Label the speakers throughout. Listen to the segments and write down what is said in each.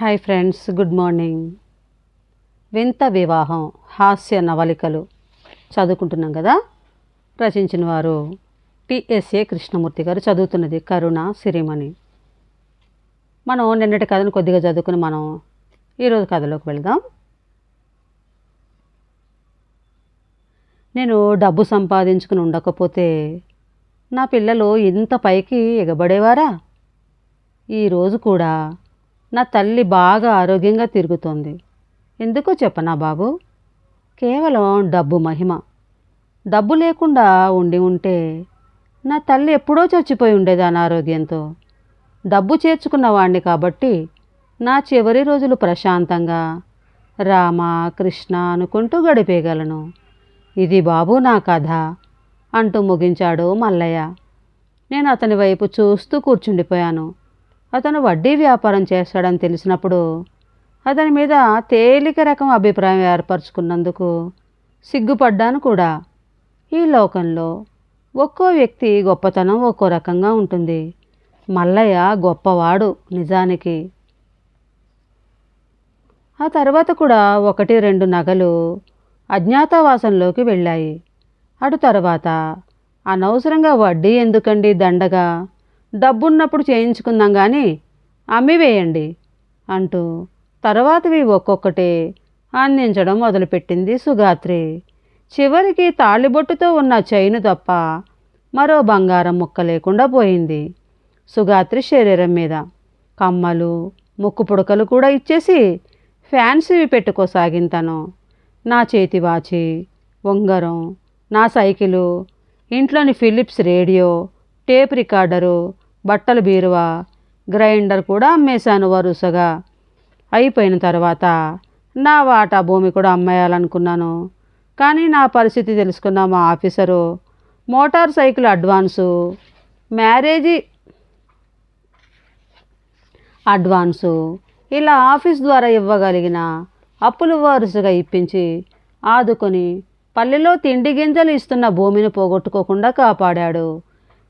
Speaker 1: Hi friends good morning. వింత వివాహం హాస్య నవలికలు చదువుకుంటున్నాం కదా? రచించిన వారు టిఎస్ఏ కృష్ణమూర్తి గారు చదువుతున్నది కరుణ సిరిమణి. మనం నిన్నటి కథను కొద్దిగా చదువుకుని మనం ఈరోజు కథలోకి వెళ్దాం. నేను డబ్బు సంపాదించుకుని ఉండకపోతే నా పిల్లలు ఇంత పైకి ఎగబడేవారా? ఈరోజు కూడా నా తల్లి బాగా ఆరోగ్యంగా తిరుగుతోంది. ఎందుకో చెప్పనా బాబు? కేవలం డబ్బు మహిమ. డబ్బు లేకుండా ఉండి ఉంటే నా తల్లి ఎప్పుడో చచ్చిపోయి ఉండేది అనారోగ్యంతో. డబ్బు చేర్చుకున్నవాణ్ణి కాబట్టి నా చివరి రోజులు ప్రశాంతంగా రామ కృష్ణ అనుకుంటూ గడిపేయగలను. ఇది బాబు నా కథ. అంటూ ముగించాడు మల్లయ్య. నేను అతని వైపు చూస్తూ కూర్చుండిపోయాను. అతను వడ్డీ వ్యాపారం చేస్తాడని తెలిసినప్పుడు అతని మీద తేలిక రకం అభిప్రాయం ఏర్పరచుకున్నందుకు సిగ్గుపడ్డాను కూడా. ఈ లోకంలో ఒక్కో వ్యక్తి గొప్పతనం ఒక్కో రకంగా ఉంటుంది. మల్లయ్య గొప్పవాడు నిజానికి. ఆ తర్వాత కూడా ఒకటి రెండు నగలు అజ్ఞాతవాసంలోకి వెళ్ళాయి. అటు తర్వాత అనవసరంగా వడ్డీ ఎందుకండి దండగా? డబ్బున్నప్పుడు చేయించుకుందాం కానీ అమ్మివేయండి అంటూ తర్వాతవి ఒక్కొక్కటి అందించడం మొదలుపెట్టింది సుగాత్రి. చివరికి తాళిబొట్టుతో ఉన్న చైను తప్ప మరో బంగారం ముక్క లేకుండా పోయింది. సుగాత్రి శరీరం మీద కమ్మలు ముక్కు పుడకలు కూడా ఇచ్చేసి ఫ్యాన్సీవి పెట్టుకోసాగింతను నా చేతి వాచి ఉంగరం నా సైకిలు ఇంట్లోని ఫిలిప్స్ రేడియో టేప్ రికార్డరు బట్టల బీరువా గ్రైండర్ కూడా అమ్మేశాను వరుసగా. అయిపోయిన తర్వాత నా వాటా భూమి కూడా అమ్మేయాలనుకున్నాను. కానీ నా పరిస్థితి తెలుసుకున్న మా officer motor cycle advance marriage advance ఇలా ఆఫీస్ ద్వారా ఇవ్వగలిగిన అప్పులు వరుసగా ఇప్పించి ఆదుకొని పల్లెలో తిండి గింజలు ఇస్తున్న భూమిని పోగొట్టుకోకుండా కాపాడాడు.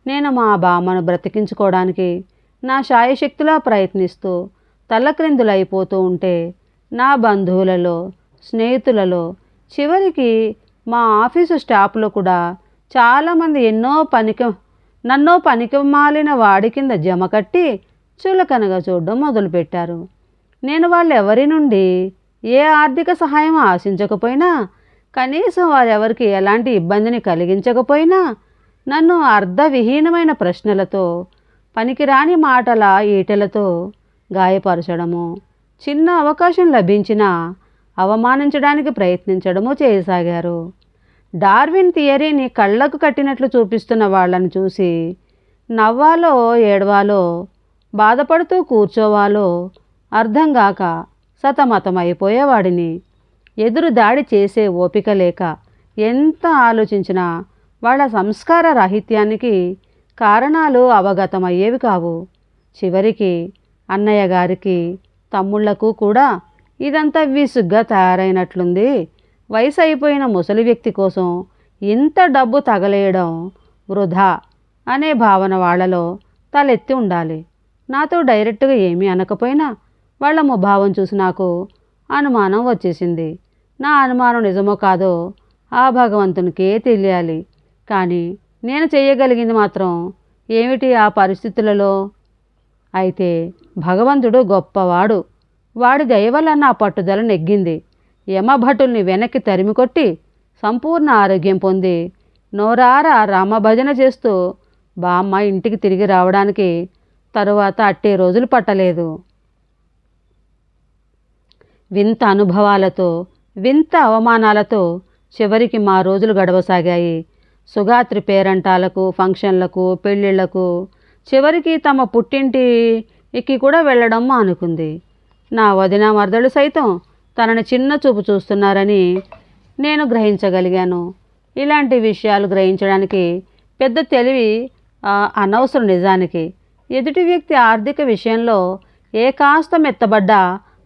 Speaker 1: నేను మా బామ్మను బ్రతికించుకోవడానికి నా శాయశక్తిలా ప్రయత్నిస్తూ తల్లక్రిందులైపోతూ ఉంటే నా బంధువులలో స్నేహితులలో చివరికి మా ఆఫీసు స్టాఫ్లో కూడా చాలామంది ఎన్నో పనికి నన్నో పనికి మాలిన వాడి కింద జమ కట్టి చులకనగా చూడడం మొదలుపెట్టారు. నేను వాళ్ళు ఎవరి నుండి ఏ ఆర్థిక సహాయం ఆశించకపోయినా కనీసం వారెవరికి ఎలాంటి ఇబ్బందిని కలిగించకపోయినా నన్ను అర్ధవిహీనమైన ప్రశ్నలతో పనికిరాని మాటల ఈటలతో గాయపరచడము చిన్న అవకాశం లభించినా అవమానించడానికి ప్రయత్నించడము చేయసాగారు. డార్విన్ థియరీని కళ్ళకు కట్టినట్లు చూపిస్తున్న వాళ్ళని చూసి నవ్వాలో ఏడవాలో బాధపడుతూ కూర్చోవాలో అర్థం కాక సతమతమైపోయేవాడిని. ఎదురు దాడి చేసే ఓపిక లేక ఎంత ఆలోచించినా వాళ్ళ సంస్కార రాహిత్యానికి కారణాలు అవగతమయ్యేవి కావు. చివరికి అన్నయ్య గారికి తమ్ముళ్ళకు కూడా ఇదంతా విసుగ్గా తయారైనట్లుంది. వయసు అయిపోయిన ముసలి వ్యక్తి కోసం ఇంత డబ్బు తగలేయడం వృధా అనే భావన వాళ్ళలో తలెత్తి ఉండాలి. నాతో డైరెక్ట్గా ఏమీ అనకపోయినా వాళ్ళ ముభావం చూసి నాకు అనుమానం వచ్చేసింది. నా అనుమానం నిజమో కాదో ఆ భగవంతునికే తెలియాలి. కానీ నేను చేయగలిగింది మాత్రం ఏమిటి ఆ పరిస్థితులలో? అయితే భగవంతుడు గొప్పవాడు. వాడి దయ వల్ల నా పట్టుదల నెగ్గింది. యమభటుల్ని వెనక్కి తరిమికొట్టి సంపూర్ణ ఆరోగ్యం పొంది నోరార రామభజన చేస్తూ బామ్మ ఇంటికి తిరిగి రావడానికి తరువాత అట్టే రోజులు పట్టలేదు. వింత అనుభవాలతో వింత అవమానాలతో చివరికి మా రోజులు గడవసాగాయి. సుగాత్రి పేరంటాలకు ఫంక్షన్లకు పెళ్ళిళ్ళకు చివరికి తమ పుట్టింటికి కూడా వెళ్ళడం మానుకుంది. నా వదిన మరదలు సైతం తనని చిన్న చూపు చూస్తున్నారని నేను గ్రహించగలిగాను. ఇలాంటి విషయాలు గ్రహించడానికి పెద్ద తెలివి అనవసరం నిజానికి. ఎదుటి వ్యక్తి ఆర్థిక విషయంలో ఏ కాస్త మెత్తబడ్డా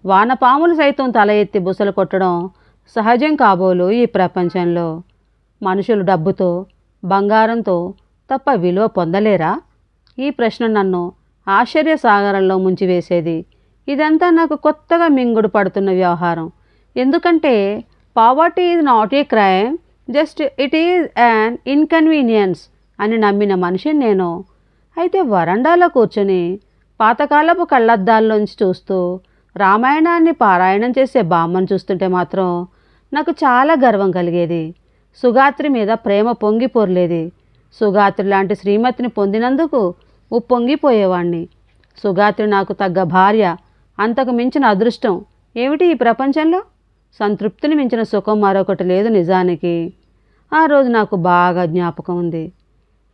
Speaker 1: వానపాములు సైతం తల ఎత్తి బుసలు కొట్టడం సహజం కాబోలు ఈ ప్రపంచంలో. మనుషులు డబ్బుతో బంగారంతో తప్ప విలువ పొందలేరా? ఈ ప్రశ్న నన్ను ఆశ్చర్య సాగరంలో ముంచివేసేది. ఇదంతా నాకు కొత్తగా మింగుడు పడుతున్న వ్యవహారం. ఎందుకంటే poverty is not a crime just it is an inconvenience అని నమ్మిన మనిషిని నేను. అయితే వరండాలో కూర్చొని పాతకాలపు కళ్ళద్దాల్లోంచి చూస్తూ రామాయణాన్ని పారాయణం చేసే బామ్మను చూస్తుంటే మాత్రం నాకు చాలా గర్వం కలిగేది. సుగాత్రి మీద ప్రేమ పొంగి పొర్లేది సుగాత్రి లాంటి శ్రీమతిని పొందినందుకు ఉప్పొంగిపోయేవాణ్ణి. సుగాత్రి నాకు తగ్గ భార్య అంతకు మించిన అదృష్టం ఏమిటి ఈ ప్రపంచంలో? సంతృప్తిని మించిన సుఖం మరొకటి లేదు నిజానికి. ఆ రోజు నాకు బాగా జ్ఞాపకం ఉంది.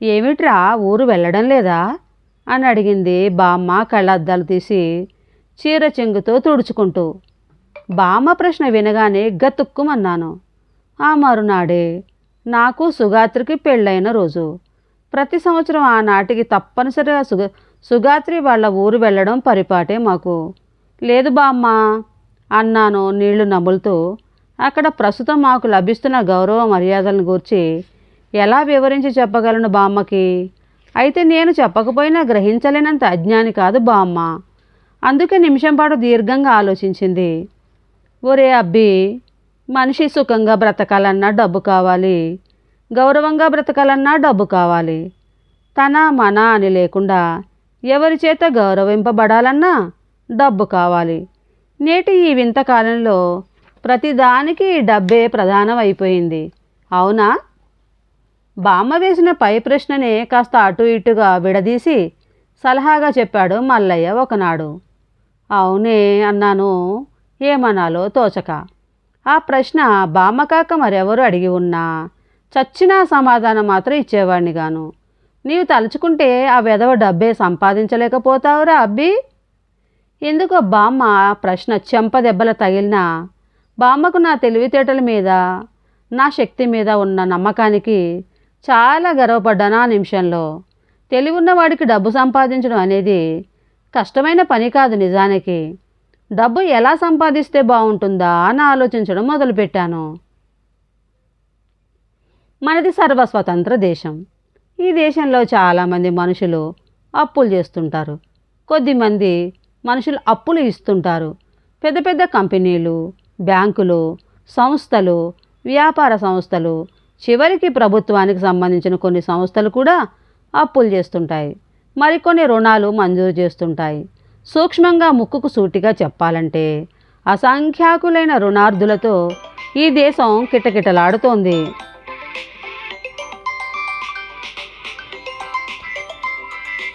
Speaker 1: ఏమిట్రా ఊరు వెళ్ళడం లేదా? అని అడిగింది బామ్మ కళ్ళద్దాలు తీసి చీర చెంగుతో తుడుచుకుంటూ. బామ్మ ప్రశ్న వినగానే గతుక్కుమన్నాను. ఆ మరునాడే నాకు సుగాత్రికి పెళ్ళైన రోజు. ప్రతి సంవత్సరం ఆనాటికి తప్పనిసరిగా సుగ సుగాత్రి వాళ్ళ ఊరు వెళ్ళడం పరిపాటే మాకు. లేదు బామ్మ అన్నాను నీళ్ళు నములుతూ. అక్కడ ప్రస్తుతం మాకు లభిస్తున్న గౌరవ మర్యాదలను గూర్చి ఎలా వివరించి చెప్పగలను బామ్మకి? అయితే నేను చెప్పకపోయినా గ్రహించలేనంత అజ్ఞాని కాదు బామ్మ. అందుకే నిమిషం పాటు దీర్ఘంగా ఆలోచించింది. ఒరే అబ్బి మనిషి సుఖంగా బ్రతకాలన్నా డబ్బు కావాలి. గౌరవంగా బ్రతకాలన్నా డబ్బు కావాలి. తన మన అని లేకుండా ఎవరి చేత గౌరవింపబడాలన్నా డబ్బు కావాలి. నేటి ఈ వింత కాలంలో ప్రతిదానికి డబ్బే ప్రధానం అయిపోయింది అవునా? బామ్మ వేసిన పై ప్రశ్ననే కాస్త అటు ఇటుగా విడదీసి సలహాగా చెప్పాడు మల్లయ్య ఒకనాడు. అవునే అన్నాను. ఏమనాలో తోచక. ఆ ప్రశ్న బామ్మ కాక మరెవరు అడిగి ఉన్నా? చచ్చినా సమాధానం మాత్రం ఇచ్చేవాడిని గాను. నీవు తలుచుకుంటే ఆ వెధవ డబ్బే సంపాదించలేకపోతావురా అబ్బి. ఎందుకో బామ్మ ప్రశ్న చెంప దెబ్బల తగిలినా బామ్మకు నా తెలివితేటల మీద నా శక్తి మీద ఉన్న నమ్మకానికి చాలా గర్వపడ్డాను ఆ నిమిషంలో. తెలివి ఉన్నవాడికి డబ్బు సంపాదించడం అనేది కష్టమైన పని కాదు నిజానికి. డబ్బు ఎలా సంపాదిస్తే బాగుంటుందా అని ఆలోచించడం మొదలుపెట్టాను. మనది సర్వస్వతంత్ర దేశం. ఈ దేశంలో చాలామంది మనుషులు అప్పులు చేస్తుంటారు. కొద్దిమంది మనుషులు అప్పులు ఇస్తుంటారు. పెద్ద పెద్ద కంపెనీలు బ్యాంకులు సంస్థలు వ్యాపార సంస్థలు చివరికి ప్రభుత్వానికి సంబంధించిన కొన్ని సంస్థలు కూడా అప్పులు చేస్తుంటాయి. మరికొన్ని రుణాలు మంజూరు చేస్తుంటాయి. సూక్ష్మంగా ముక్కుకు సూటిగా చెప్పాలంటే అసంఖ్యాకులైన రుణార్థులతో ఈ దేశం కిటకిటలాడుతోంది.